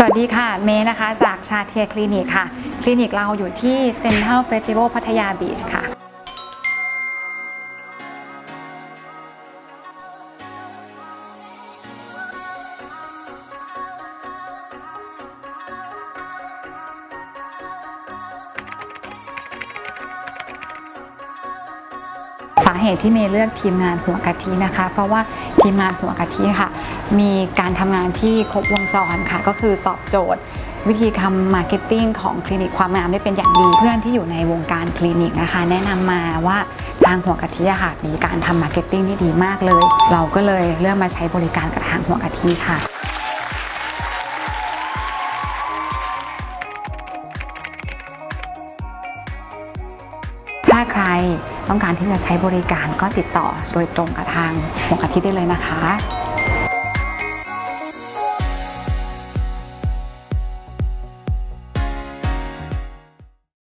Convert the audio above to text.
สวัสดีค่ะ เมย์นะคะ จากชาเทียคลินิกค่ะ คลินิกเราอยู่ที่เซ็นทรัลเฟสติวัลพัทยาบีชค่ะาเหตุที่เมย์เลือกทีมงานหัวกะทินะคะ เพราะว่าทีมงานหัวกะทิค่ะ มีการทำงานที่ครบวงจรค่ะ ก็คือตอบโจทย์ วิธีทำมาร์เก็ตติ้งของคลินิกความงามได้เป็นอย่างดี เพื่อนที่อยู่ในวงการคลินิกนะคะ แนะนำมาว่าทางหัวกะทิค่ะมีการทำมาร์เก็ตติ้งที่ดีมากเลย เราก็เลยเลือกมาใช้บริการกับทางหัวกะทิค่ะ ถ้าใครต้องการที่จะใช้บริการก็ติดต่อโดยตรงกับทางหมวกะทิได้เลยนะคะ